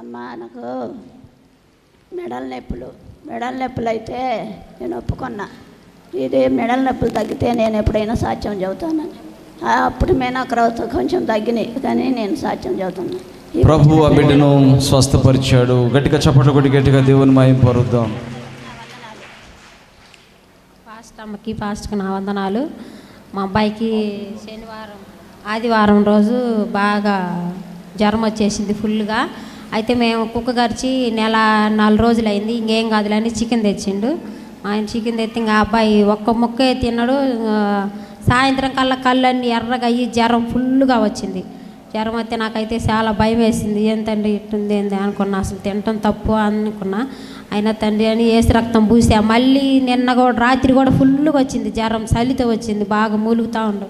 అమ్మ నాకు మెడల నొప్పులు. మెడల నొప్పులు అయితే నేను ఒప్పుకున్నా. ఇది మెడల నొప్పులు తగ్గితే నేను ఎప్పుడైనా సాక్ష్యం చెబుతానని అప్పుడు మే నాకు రవ్వ కొంచెం తగ్గినాయి కానీ నేను సాక్ష్యం చెబుతున్నా ఈ ప్రభు ఆ బిడ్డను స్వస్థపరిచాడు. గట్టిగా చప్పట్లు కొట్టి గట్టిగా దేవుని మాయం పరుద్దాం. ఫాస్ట్ అమ్మకి ఫాస్ట్కి నా వందనాలు. మా అబ్బాయికి శనివారం ఆదివారం రోజు బాగా జ్వరం వచ్చేసింది ఫుల్గా. అయితే మేము కుక్క గరిచి నెల నాలుగు రోజులు అయింది ఇంకేం కాదులే అని చికెన్ తెచ్చిండు. ఆయన చికెన్ తెచ్చి ఇంకా అబ్బాయి ఒక్క ముక్కే తిన్నాడు. సాయంత్రం కల్లా కళ్ళన్నీ ఎర్రగా అయ్యి జ్వరం ఫుల్గా వచ్చింది. జ్వరం వస్తే నాకైతే చాలా భయం వేసింది. ఏం తండ్రి ఇట్టుంది ఏంది? అనుకున్నా. అసలు తినటం తప్పు అనుకున్నా. అయినా తండ్రి అని ఏసు రక్తం పూసా. మళ్ళీ నిన్న కూడా రాత్రి కూడా ఫుల్గా వచ్చింది. జ్వరం చలితో వచ్చింది. బాగా మూలుగుతూ ఉండు.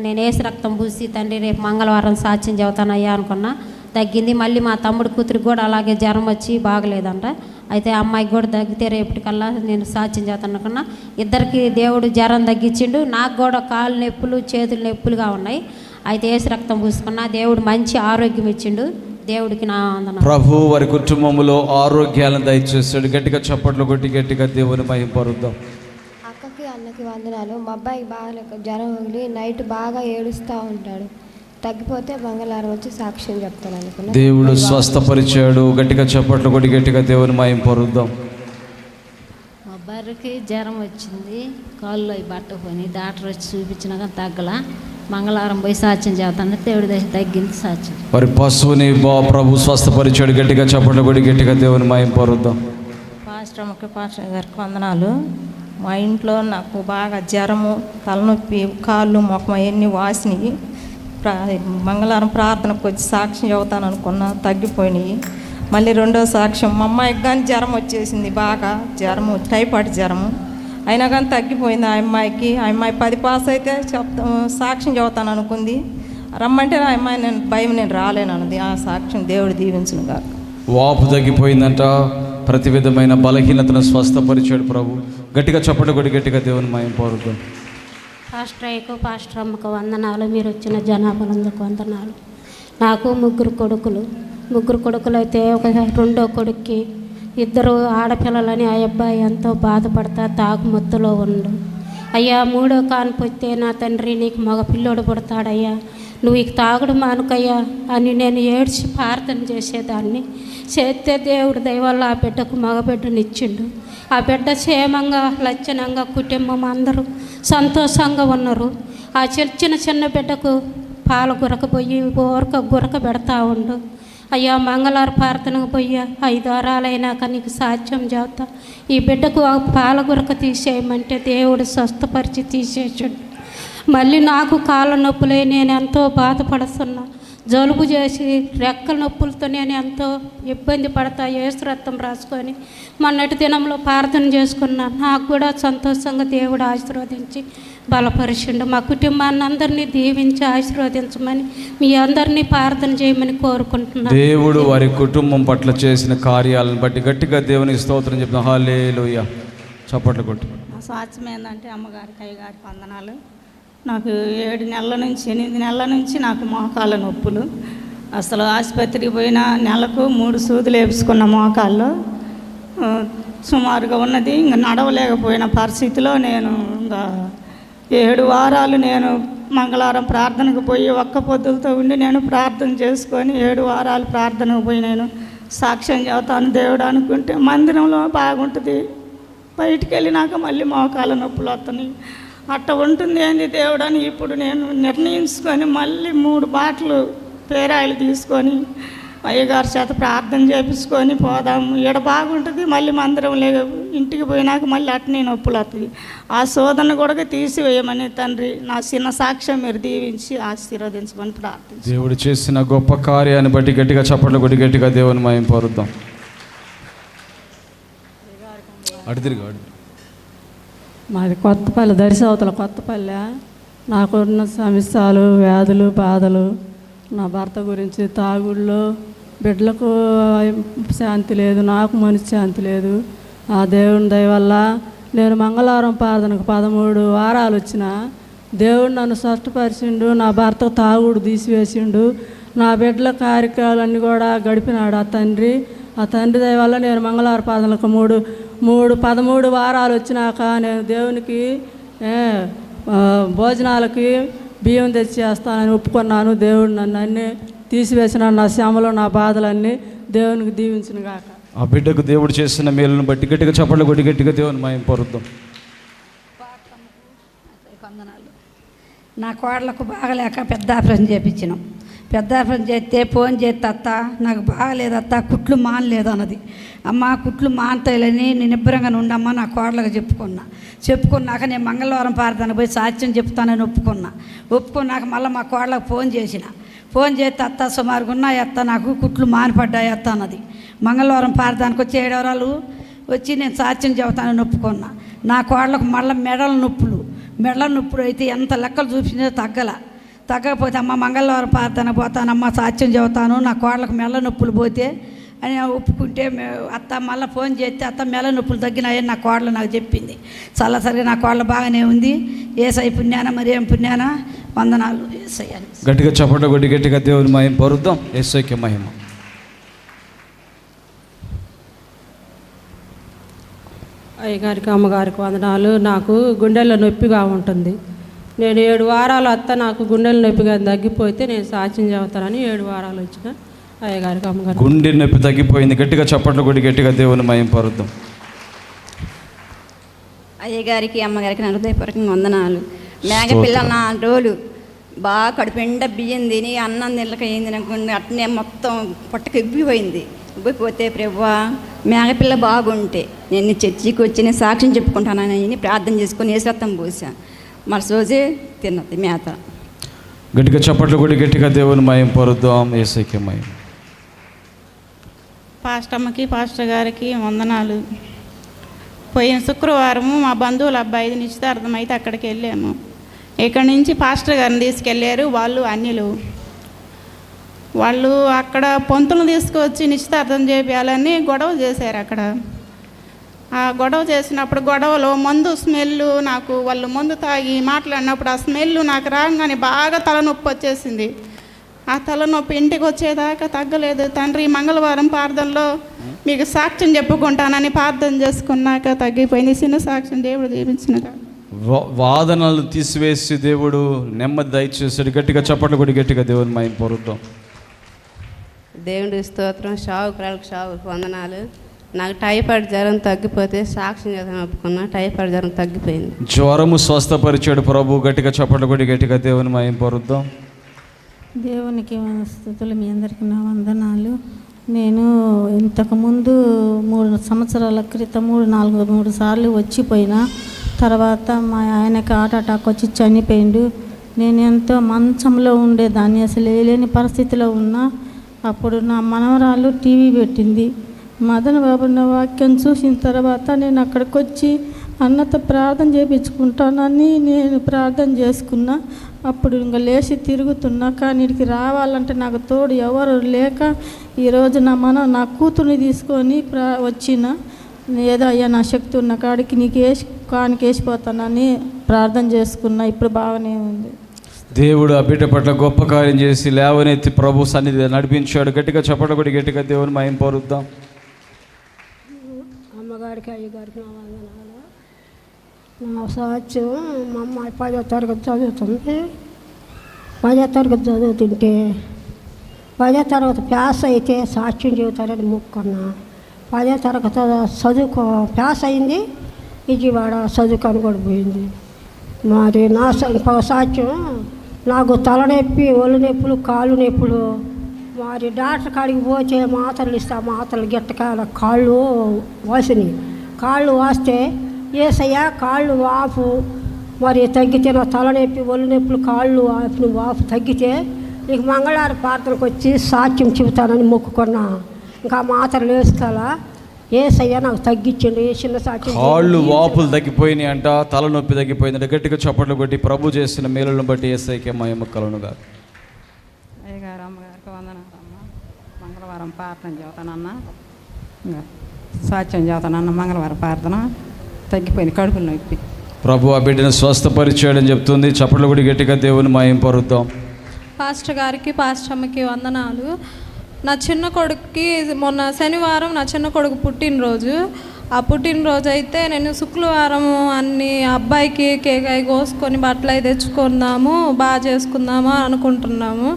నేను ఏసు రక్తం పూసి తండ్రి రేపు మంగళవారం సాక్ష్యం చెబుతానయ్యా అనుకున్నా. తగ్గింది. మళ్ళీ మా తమ్ముడు కూతురికి కూడా అలాగే జ్వరం వచ్చి బాగలేదంట. అయితే అమ్మాయికి కూడా తగ్గితే రేపటికల్లా నేను సాక్ష్యం చేస్తాను అనుకున్నా. ఇద్దరికి దేవుడు జ్వరం తగ్గించిండు. నాకు కూడా కాళ్ళు నొప్పులు చేతులు నొప్పులుగా ఉన్నాయి. అయితే వేసి రక్తం పూసుకున్నా దేవుడు మంచి ఆరోగ్యం ఇచ్చిండు. దేవుడికి నా ప్రభు వారి కుటుంబంలో ఆరోగ్యాలను దయచేస్తాడు. గట్టిగా చప్పట్లు కొట్టి గట్టిగా దేవుని మహిమ పరుద్దాం. అక్కకి అన్నకి వందనాలు. మా అబ్బాయికి బాగా జ్వరం వదిలి నైట్ బాగా ఏడుస్తూ ఉంటాడు. తగ్గిపోతే మంగళవారం వచ్చి సాక్ష్యం చెప్తాను అనుకున్నా. దేవుడు స్వస్థపరిచాడు. గట్టిగా చప్పట్లు కొట్టి గట్టిగా దేవుని మాయం పరుద్దాం. మా బర్రెకి జ్వరం వచ్చింది. కాళ్ళు అవి పట్టపోయి డాక్టర్ వచ్చి చూపించినాక తగ్గల. మంగళవారం పోయి సాక్ష్యం చేస్తాను దేవుడి దగ్గర తగ్గింది సాక్ష్యం. వారి పశువుని బా ప్రభు స్వస్థపరిచాడు. గట్టిగా చప్పట్లు కొట్టి గట్టిగా దేవుని మాయం పరుద్దాం. పాస్టర్ అమ్మకి పాస్టర్ గారికి వందనాలు. మా ఇంట్లో నాకు బాగా జ్వరము తలనొప్పి కాళ్ళు మొఖం అవన్నీ వాసినాయి. ప్రా మంగళవారం ప్రార్థనకు వచ్చి సాక్ష్యం చెబుతాను అనుకున్నా తగ్గిపోయినాయి. మళ్ళీ రెండో సాక్ష్యం మా అమ్మాయికి కానీ జ్వరం వచ్చేసింది బాగా జ్వరము టైఫాయిడ్ జ్వరము. అయినా కానీ తగ్గిపోయింది ఆ అమ్మాయికి. ఆ అమ్మాయి పది పాస్ అయితే చెప్తా సాక్ష్యం చెబుతాను అనుకుంది. రమ్మంటే ఆ అమ్మాయి నేను భయం నేను రాలేను అన్నది. ఆ సాక్ష్యం దేవుడు దీవించును గాక వాపు తగ్గిపోయిందంట. ప్రతి విధమైన బలహీనతను స్వస్థపరిచాడు ప్రభు. గట్టిగా చప్పట్లు కొట్టి గట్టిగా దేవుని మాయం పోరుతుంది పాస్టర్ పాస్టర్ అమ్మకు వందనాలు. మీరు వచ్చిన జనాభాలందుకు వందనాలు. నాకు ముగ్గురు కొడుకులు. ముగ్గురు కొడుకులు అయితే ఒక రెండో కొడుక్కి ఇద్దరు ఆడపిల్లలని ఆ అబ్బాయి ఎంతో బాధపడతా తాగుమత్తులో ఉండు. అయ్యా మూడో కాన్పు వస్తే నా తండ్రి నీకు మగ పిల్లోడు పుడతాడయ్యా. నువ్వు ఇక తాగుడు మానుకయ్యా అని నేను ఏడ్చి ప్రార్థన చేసేదాన్ని. చేస్తే దేవుడు దయవల్ల ఆ బిడ్డకు మగబిడ్డనిచ్చిండు ఆ బిడ్డ క్షేమంగా లక్షణంగా కుటుంబం అందరూ సంతోషంగా ఉన్నారు. ఆ చిన్న చిన్న బిడ్డకు పాల గురకపోయి ఊరక గురక పెడతా ఉండు. అయ్యా మంగళవారు ప్రార్థనకు పోయి ఐదు వారాలైనాక నీకు సాధ్యం చేస్తా ఈ బిడ్డకు ఆ పాల గురక తీసేయమంటే దేవుడు స్వస్థపరిచి తీసేసాడు మళ్ళీ నాకు కాళ్ళ నొప్పులే నేను ఎంతో బాధపడుతున్నా. జలుబు చేసి రెక్కల నొప్పులతో నేను ఎంతో ఇబ్బంది పడతా ఏసు రక్తం రాసుకొని మొన్నటి దినంలో ప్రార్థన చేసుకున్నా నాకు కూడా సంతోషంగా దేవుడు ఆశీర్వదించి బలపరిచిండు. మా కుటుంబాన్ని అందరినీ దీవించి ఆశీర్వదించమని మీ అందరినీ ప్రార్థన చేయమని కోరుకుంటున్నాను. దేవుడు వారి కుటుంబం పట్ల చేసిన కార్యాలను బట్టి గట్టిగా దేవునికి స్తోత్రం చెప్తాం హాలే చప్పట్లు కొట్టు. సాక్ష్యం ఏంటంటే అమ్మగారికి అయ్యగారికి వందనాలు. నాకు ఏడు నెలల నుంచి ఎనిమిది నెలల నుంచి నాకు మోకాళ్ళ నొప్పులు. అసలు ఆసుపత్రికి పోయిన నెలకు మూడు సూదులు వేసుకున్న మోకాళ్ళు సుమారుగా ఉన్నది. ఇంకా నడవలేకపోయిన పరిస్థితిలో నేను ఇంకా ఏడు వారాలు నేను మంగళవారం ప్రార్థనకు పోయి ఒక్క పొద్దులతో ఉండి నేను ప్రార్థన చేసుకొని ఏడు వారాలు ప్రార్థనకు పోయి నేను సాక్ష్యం చెబుతాను దేవుడు అనుకుంటే మందిరంలో బాగుంటుంది. బయటికి వెళ్ళినాక మళ్ళీ మోకాల నొప్పులు వస్తున్నాయి అట్ట ఉంటుంది ఏంది దేవుడు అని ఇప్పుడు నేను నిర్ణయించుకొని మళ్ళీ మూడు బాటలు పేరాయిలు తీసుకొని అయ్యగారి చేత ప్రార్థన చేపించుకొని పోదాము. ఈడ బాగుంటుంది మళ్ళీ మందిరం లే ఇంటికి పోయినాక మళ్ళీ అట్నే నొప్పులు వస్తుంది ఆ శోధన కూడా తీసివేయమని తండ్రి నా చిన్న సాక్ష్యం మీరు దీవించి ఆశీర్వదించమని ప్రార్థన దేవుడు చేసిన గొప్ప కార్యాన్ని బట్టి గట్టిగా చప్పట్లు కొట్టి గట్టిగా దేవుని మాయం పరుద్దాం. అడిదిరిగా అడిదిరి మాది కొత్తపల్లి దరిసవతల కొత్తపల్లె. నాకున్న సమస్యలు వ్యాధులు బాధలు నా భర్త గురించి తాగుళ్ళు బిడ్డలకు శాంతి లేదు నాకు మనసు శాంతి లేదు. ఆ దేవుని దయ వల్ల నేను మంగళవారం ప్రార్థనకు పదమూడు వారాలు వచ్చిన దేవుడు నన్ను స్వస్థపరిచిండు నా భర్త తాగుడు తీసివేసిండు నా బిడ్డల కార్యక్రమాలన్నీ కూడా గడిపినాడు ఆ తండ్రి. ఆ తండ్రి దయ వల్ల నేను మంగళవారం పాదనకు మూడు మూడు పదమూడు వారాలు వచ్చినాక నేను దేవునికి భోజనాలకి బియ్యం తెచ్చి వేస్తానని ఒప్పుకున్నాను. దేవుడు నన్ను అన్నీ తీసివేసిన నా శ్రమలు నా బాధలన్నీ దేవునికి దీవించిన గాక. ఆ బిడ్డకు దేవుడు చేసిన మేలును బట్టి గట్టిగా చప్పట్లు కొట్టి గట్టిగా దేవుని మయం పొరుద్దాం. నా కోడలకు బాగలేక పెద్ద ఆపరేషన్ చేయించినాం పెద్ద చేస్తే ఫోన్ చేస్తే అత్త నాకు బాగలేదు అత్త కుట్లు మానలేదు అన్నది. అమ్మ కుట్లు మానతాయిలని నేను ఇబ్బరంగా ఉండమ్మా నా కోడలకు చెప్పుకున్నా. చెప్పుకున్నాక నేను మంగళవారం పారదానికి పోయి సాక్ష్యం చెప్తానని ఒప్పుకున్నా. ఒప్పుకున్నాక మళ్ళీ మా కోడలకు ఫోన్ చేసిన. ఫోన్ చేస్తే అత్త సుమారుగా ఉన్నాయి అత్త నాకు కుట్లు మానిపడ్డాయి అత్త అన్నది. మంగళవారం పారదానికి వచ్చి ఏడవరాలు వచ్చి నేను సాక్ష్యం చెబుతానని ఒప్పుకున్నా. నా కోడలకు మళ్ళీ మెడల నొప్పులు. మెడల నొప్పులు అయితే ఎంత లెక్కలు చూపించినా తగ్గల. తగ్గకపోతే అమ్మ మంగళవారం ప్రార్థన పోతానమ్మ సాక్ష్యం చెబుతాను నా కోడలకు మెల్ల నొప్పులు పోతే అని ఒప్పుకుంటే అత్త మళ్ళీ ఫోన్ చేస్తే అత్త మెల్ల నొప్పులు తగ్గినాయని నా కోడలు నాకు చెప్పింది. చల్లసరిగా నా కోడలు బాగానే ఉంది. ఏసై పుణ్యాన మరి ఏం పుణ్యాన వందనాలు. ఏసై అని. గట్టిగా చప్పట్లు కొట్టి గట్టిగా దేవుని మయం పొరుద్దాం. ఎస్ఐకి మహిమ. అయ్యగారికి అమ్మగారికి వందనాలు. నాకు గుండెల్లో నొప్పిగా ఉంటుంది. నేను ఏడు వారాలు అత్త నాకు గుండెల నొప్పిగా తగ్గిపోతే నేను సాక్ష్యం చెబుతానని ఏడు వారాలు వచ్చిన అయ్యగారికి అమ్మగారికి గుండె నొప్పి తగ్గిపోయింది. గట్టిగా చప్పట్లు కొట్టి గట్టిగా దేవుని మయం పొరుద్దాం. అయ్యగారికి అమ్మగారికి నా హృదయపూర్వకంగా వందనాలు. మేకపిల్ల నా రోలు బాగా కడుపుండ బియ్యం తిని అన్నం నిల్లకయింది నాకు అట్నే మొత్తం పొట్టకి ఎబ్బిపోయింది ఉబ్బిపోతే ప్రభువా మేకపిల్ల బాగుంటే నేను చర్చికి వచ్చి నేను సాక్ష్యం చెప్పుకుంటానని ప్రార్థన చేసుకొని ఏసరత్తం పోసా మరుసోజే తిన్నది మేత. గట్టిగా చప్పట్లు కొట్టి గట్టిగా దేవుని మయం పొరుద్దాం ఏసైకి మయం పాస్టమ్మకి పాస్టర్ గారికి వందనాలు. పోయిన శుక్రవారము మా బంధువుల అబ్బాయిది నిశ్చితార్థం అయితే అక్కడికి వెళ్ళాము. ఇక్కడి నుంచి పాస్టర్ గారిని తీసుకెళ్ళారు వాళ్ళు అన్యులు. వాళ్ళు అక్కడ పొంతులు తీసుకొచ్చి నిశ్చితార్థం చేయాలని గొడవ చేశారు అక్కడ. గొడవ చేసినప్పుడు గొడవలో మందు స్మెల్ నాకు వాళ్ళు మందు తాగి మాట్లాడినప్పుడు ఆ స్మెల్ నాకు రాగానే బాగా తలనొప్పి వచ్చేసింది. ఆ తలనొప్పి ఇంటికి వచ్చేదాకా తగ్గలేదు. తండ్రి మంగళవారం ప్రార్థనలో మీకు సాక్ష్యం చెప్పుకుంటానని ప్రార్థన చేసుకున్నాక తగ్గిపోయింది. చిన్న సాక్ష్యం దేవుడు దీవించినగా వా- వాదనలు తీసివేసి దేవుడు నెమ్మది దయచేసాడు గట్టిగా చప్పట్లు కొట్టి గట్టిగా దేవుని మయం పొరుద్దాం. దేవుడి స్తోత్రం. షావుకురాలకు షావుకు వందనాలు. నాకు టైఫాయిడ్ జ్వరం తగ్గిపోతే సాక్ష్యం చేద్దాం ఒప్పుకున్నా టైఫాయిడ్ జ్వరం తగ్గిపోయింది. జ్వరము స్వస్థపరిచాడు ప్రభు. గట్టిగా చప్పట్లు కొట్టి గట్టిగా దేవుని మయం పొరుద్దాం. దేవునికి స్థుతులు మీ అందరికీ నా వందనాలు. నేను ఇంతకుముందు మూడు సంవత్సరాల క్రితం మూడు నాలుగు మూడు సార్లు వచ్చిపోయినా తర్వాత మా ఆయనకి హార్ట్ అటాక్ వచ్చి చనిపోయిండు. నేను ఎంతో మంచంలో ఉండేదాన్ని అసలు వేయలేని పరిస్థితిలో ఉన్నా అప్పుడు నా మనవరాలు టీవీ పెట్టింది. మదన్ బాబు నా వాక్యం చూసిన తర్వాత నేను అక్కడికి వచ్చి అన్నతో ప్రార్థన చేయించుకుంటానని నేను ప్రార్థన చేసుకున్నా. అప్పుడు ఇంకా లేచి తిరుగుతున్నా. కానీ ఇక్కడికి రావాలంటే నాకు తోడు ఎవరు లేక ఈరోజు నా మన నా కూతుర్ని తీసుకొని ప్రా వచ్చిన. ఏదో అయ్యా నా శక్తి ఉన్న కాడికి నీకు వేసి కానికి వేసిపోతానని ప్రార్థన చేసుకున్నా. ఇప్పుడు బాగానే ఉంది. దేవుడు ఆ బిడ్డ పట్ల గొప్ప కార్యం చేసి లేవనెత్తి ప్రభు సన్నిధి నడిపించాడు. గట్టిగా చెప్పడం కూడా గట్టిగా దేవుని మయం పోరుద్దాం. అమ్మగారికి అయ్యగారికి నా వందనాలు నా సాక్ష్యం మా అమ్మాయి పదో తరగతి చదువుతుంది. పదో తరగతి చదువుతుంటే పదో తరగతి పాస్ అయితే సాక్ష్యం చెబుతారని మొక్కున్నా. పదో తరగతి చదువుకో పాస్ అయింది విజయవాడ చదువుకొని కూడా పోయింది. మరి నా సాక్ష్యం నాకు తలనొప్పి ఒళ్ళు నొప్పులు కాళ్ళు నొప్పులు మరి డాక్టర్ కాడికి పోతే మాత్రలు ఇస్తే మాత్రలు గిట్టకాల కాళ్ళు వాసినాయి. కాళ్ళు వాస్తే ఏసయ్యా కాళ్ళు వాపు. మరి తగ్గితే నా తలనొప్పి ఒళ్ళు నొప్పులు కాళ్ళు వాపు వాపు తగ్గితే నీకు మంగళవారం ప్రార్థనకు వచ్చి సాక్ష్యం చెబుతానని మొక్కుకున్నా. ఇంకా మాత్రలు వేస్తాలా ఏసయ్యా నాకు తగ్గించండి ఏ చిన్న సాక్ష్యం కాళ్ళు వాపులు తగ్గిపోయినాయి అంట తలనొప్పి తగ్గిపోయిందంట గట్టిగా చప్పట్లు కొట్టి ప్రభు చేసిన మేలులను బట్టి ఎస్ఐకే మహిమ కలుగునుగా అయ్యగారు అమ్మగారికి వందనాలమ్మ మంగళవారం ప్రార్థన చదువుతానన్న చదువుతానన్న మంగళవారం ప్రార్థన తగ్గిపోయింది కడుపులో నొప్పి. ప్రభు ఆ బిడ్డను స్వస్థపరిచాడని చెప్తుంది. చప్పట్లు కొట్టి గట్టిగా దేవుని మయం పొరుద్దాం. పాస్టర్ గారికి పాస్టర్ అమ్మకి వందనాలు. నా చిన్న కొడుకుకి మొన్న శనివారం నా చిన్న కొడుకు పుట్టినరోజు. ఆ పుట్టినరోజు అయితే నేను శుక్రవారం అన్ని అబ్బాయికి కేక్ అవి కోసుకొని బట్టలు అవి తెచ్చుకుందాము బాగా చేసుకుందాము అనుకుంటున్నాము.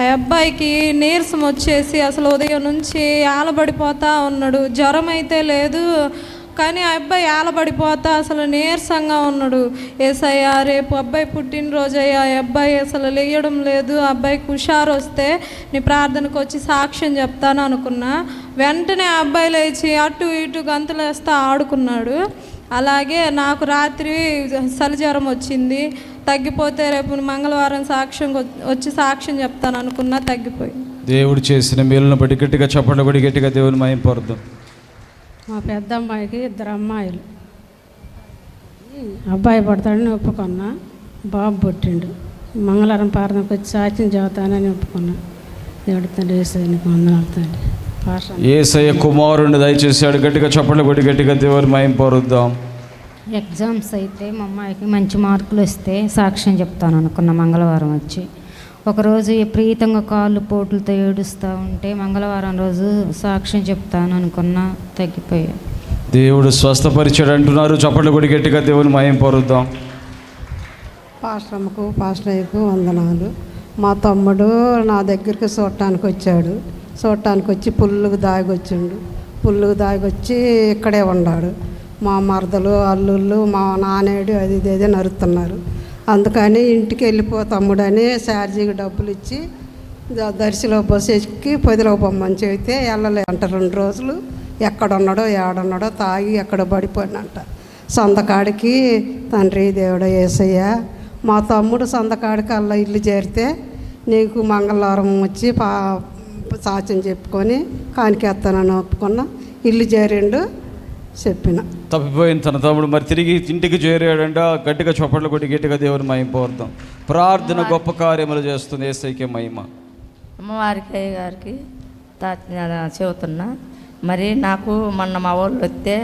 ఆ అబ్బాయికి నీరసం వచ్చేసి అసలు ఉదయం నుంచి ఆలబడిపోతా ఉన్నాడు. జ్వరం అయితే లేదు కానీ ఆ అబ్బాయి ఆలబడిపోతా అసలు నీరసంగా ఉన్నాడు. ఏసయ్యా రేపు అబ్బాయి పుట్టినరోజు అయ్యా ఆ అబ్బాయి అసలు లేయడం లేదు ఆ అబ్బాయికి హుషారు వస్తే నీ ప్రార్థనకు వచ్చి సాక్ష్యం చెప్తాను అనుకున్నా. వెంటనే ఆ అబ్బాయి లేచి అటు ఇటు గంతులేస్తా ఆడుకున్నాడు. అలాగే నాకు రాత్రి సలిజ్వరం వచ్చింది. తగ్గిపోతే రేపు మంగళవారం సాక్ష్యం వచ్చి సాక్ష్యం చెప్తాను అనుకున్నా తగ్గిపోయింది దేవుడు చేసిన మేలును బట్టి గట్టిగా చెప్పండి కూడా గట్టిగా దేవుని మయం పరుద్దాం. మా పెద్ద అమ్మాయికి ఇద్దరు అమ్మాయిలు. అబ్బాయి పడతాడని ఒప్పుకున్నా బాబు పుట్టిండు. మంగళవారం పారణకు వచ్చి సాక్ష్యం చెబుతానని ఒప్పుకున్నా. దేవుడి తండ్రి వేసేదానికి వందనాలు తండ్రి. పాష ఏసయ్య కుమారుని దయచేసాడు గట్టిగా చెప్పండి కూడా గట్టిగా దేవుని మయం పరుద్దాం. ఎగ్జామ్స్ అయితే మా అమ్మాయికి మంచి మార్కులు వస్తే సాక్ష్యం చెప్తాను అనుకున్న మంగళవారం వచ్చి. ఒకరోజు విపరీతంగా కాళ్ళు పోట్లతో ఏడుస్తూ ఉంటే మంగళవారం రోజు సాక్ష్యం చెప్తాను అనుకున్నా తగ్గిపోయా. దేవుడు స్వస్థపరిచాడు అంటున్నారు. చెప్పండి కూడా గట్టిగా దేవుని మయం పరుద్దాం. పాస్టర్ అయ్యకు వందనాలు. మా తమ్ముడు నా దగ్గరికి చూడటానికి వచ్చాడు. చూడటానికి వచ్చి పుల్లుకు దాగొచ్చిండు. పుల్లుకు దాగొచ్చి ఇక్కడే ఉన్నాడు మా మరదలు అల్లుళ్ళు మా నానేడు అది ఇది నరుతున్నారు. అందుకని ఇంటికి వెళ్ళిపో తమ్ముడని ఛార్జీకి డబ్బులు ఇచ్చి దర్శిలో బస్సు ఎక్కి పొదిలో బొమ్మని చెబితే వెళ్ళలే అంట. రెండు రోజులు ఎక్కడున్నాడో ఏడున్నాడో తాగి ఎక్కడ పడిపోయినంట సొంతకాడికి తండ్రి దేవుడు ఏసయ్య మా తమ్ముడు సొంతకాడికి అలా ఇల్లు చేరితే నీకు మంగళవారం వచ్చి పా సాక్ష్యం చెప్పుకొని కానికేస్తానని ఒప్పుకున్నా. ఇల్లు చేరిండు చెప్పిన. తప్పిపోయిన తన తమ్ముడు మరి తిరిగి ఇంటికి చేరాడంట. గట్టిగా చప్పట్లు కొట్టి గట్టిగా దేవుని మహిమ పోర్దాం ప్రార్థన గొప్ప కార్యములు చేస్తుంది ఏసైకే మహిమ. అమ్మవారికి గారికి చెబుతున్నా. మరి నాకు మొన్న మా వాళ్ళు వస్తే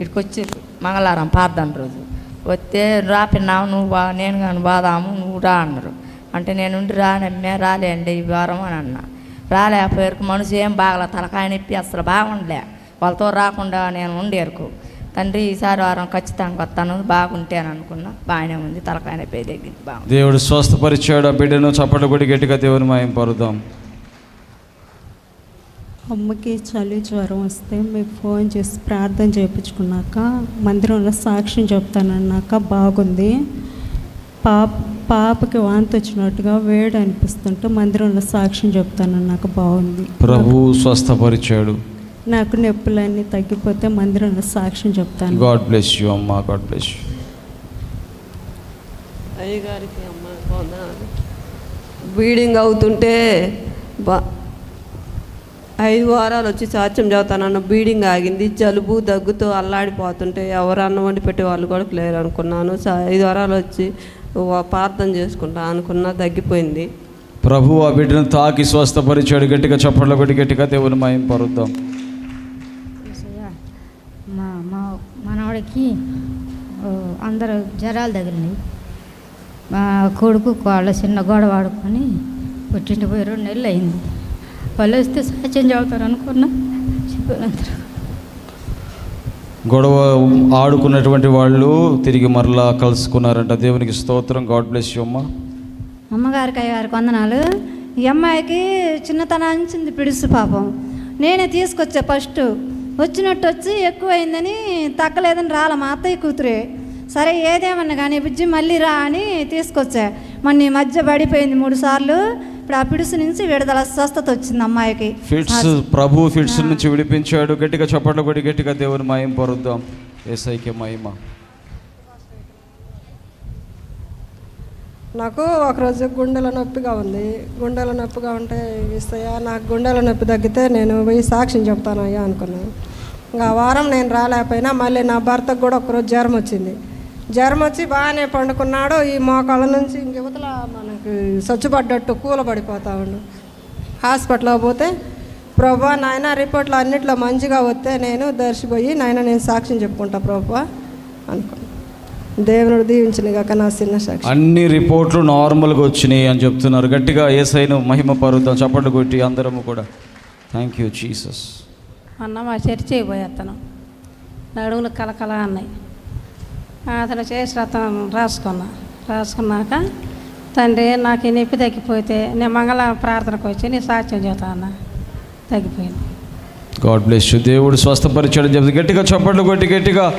ఇక్కడికి వచ్చి మంగళవారం ప్రార్థన రోజు. వస్తే రా పిన్నావు నువ్వు బా నేను కానీ బాదాము నువ్వు రా అన్నారు. అంటే నేను ఉండి రానమ్మే రాలేండి ఈ వారం అని అన్నా. రాలేకపోయారు మనసు ఏం బాగలే. తలకాయ నొప్పి అసలు బాగుండలే. వాళ్ళతో రాకుండా నేను ఉండేరుకు. తండ్రి ఈసారి వారం ఖచ్చితంగా వస్తాను. బాగుంటేను అనుకున్నా. బాగానే ఉంది. తలకాయ నొప్పి తగ్గింది. బాగుంది. దేవుడు స్వస్థపరిచాడు. ఆ బిడ్డను చప్పట్లు కొట్టి గట్టిగా దేవుని మహిమ పరుద్దాం. అమ్మకి చలి జ్వరం వస్తే మీకు ఫోన్ చేసి ప్రార్థన చేయించుకున్నాక మందిరంలో సాక్ష్యం చెప్తానన్నాక బాగుంది. పాప పాపకి వాంతి వచ్చినట్టుగా వేడి అనిపిస్తుంటే మందిరంలో సాక్ష్యం చెప్తానన్నాక బాగుంది. ప్రభు స్వస్థపరిచాడు. నాకు నొప్పులన్నీ తగ్గిపోతే మందిరంలో సాక్ష్యం చెప్తాను. గాడ్ బ్లెస్ యూ అమ్మా గాడ్ బ్లెస్ యూ. అయ్యగారికి అమ్మ బ్లీడింగ్ అవుతుంటే బా ఐదు వారాలు వచ్చి సాత్యం చదువుతానన్న బ్లీడింగ్ ఆగింది. జలుబు దగ్గుతో అల్లాడిపోతుంటే ఎవరు అన్నం వండి పెట్టే వాళ్ళు కూడా లేరు అనుకున్నాను ఐదు వారాలు వచ్చి ప్రార్థన చేసుకుంటా అనుకున్నా తగ్గిపోయింది. ప్రభు ఆ బిడ్డను తాకి స్వస్థపరిచాడు. గట్టిగా చప్పట్లు కొట్టి గట్టిగా దేవుని మహిమ పరుద్దాం. మా మా మనవాడికి అందరూ జ్వరాలు తగిలినాయి. మా కొడుకు వాళ్ళ చిన్న గొడవ ఆడుకొని పుట్టింటి పోయి రెండు నెలలు అయింది. వాళ్ళు వస్తే సాక్ష్యం చెబుతారు అనుకున్నా. చెప్పినంతరం గొడవ ఆడుకున్నటువంటి వాళ్ళు తిరిగి మరలా కలుసుకున్నారంట. దేవునికి స్తోత్రం. గాడ్ బ్లెస్ యూ అమ్మా. అమ్మగారికి అయ్యగారికి వందనాలు. ఈ అమ్మాయికి చిన్నతనాంచింది పిడుసు పాపం. నేనే తీసుకొచ్చా ఫస్ట్. వచ్చినట్టు వచ్చి ఎక్కువైందని తగ్గలేదని రాల మా అత్తయ్య కూతురే. సరే ఏదేమన్నా కానీ బుజ్జి మళ్ళీ రా అని తీసుకొచ్చా. మొన్న మధ్య పడిపోయింది మూడు సార్లు. ఇప్పుడు ఆ పిడుసు నుంచి విడుదల స్వస్థత వచ్చింది అమ్మాయికి. ఫిట్స్ ప్రభు ఫిట్స్ నుంచి విడిపించాడు. గట్టిగా చప్పట్లు కొట్టి గట్టిగా దేవుని మహిమ పరుద్దాం. ఏసైకే మహిమ. నాకు ఒకరోజు గుండెల నొప్పిగా ఉంది. గుండెల నొప్పిగా ఉంటే ఇస్తాయా నాకు గుండెల నొప్పి తగ్గితే నేను పోయి సాక్ష్యం చెప్తాను అయ్యా అనుకున్నాను ఇంకా ఆ వారం నేను రాలేకపోయినా మళ్ళీ నా భర్తకు కూడా ఒకరోజు జ్వరం వచ్చింది. జ్వరం వచ్చి బాగానే పండుకున్నాడు. ఈ మోకాళ్ళ నుంచి ఇంక యువతల మనకి సచ్చుపడ్డట్టు కూలబడిపోతా ఉండు. హాస్పిటల్లో పోతే ప్రభా నాయన రిపోర్ట్లో అన్నిట్లో మంచిగా వస్తే నేను దర్శిపోయి నాయన నేను సాక్ష్యం చెప్పుకుంటా ప్రభా అనుకున్నాను దేవుడు దీవించిన గాక నా చిన్న సాక్షి. అన్ని రిపోర్ట్లు నార్మల్గా వచ్చినాయి అని చెప్తున్నారు. గట్టిగా ఏసైను మహిమ పరుద్దాం చప్పట్లు కొట్టి అందరము కూడా. థ్యాంక్ యూ జీసస్ అన్న మా చర్చి పోయేస్తాను నడుములు కలకల అన్నాయి. అతను చేసి రతం రాసుకున్నా. రాసుకున్నాక తండ్రి నాకు ఈ నొప్పి తగ్గిపోతే నేను మంగళ ప్రార్థనకు వచ్చి నీ సాక్ష్యం చెబుతాను తగ్గిపోయింది. గాడ్ బ్లెస్ దేవుడు స్వస్థపరిచాడు చెప్తే గట్టిగా చప్పట్లు కొట్టి గట్టిగా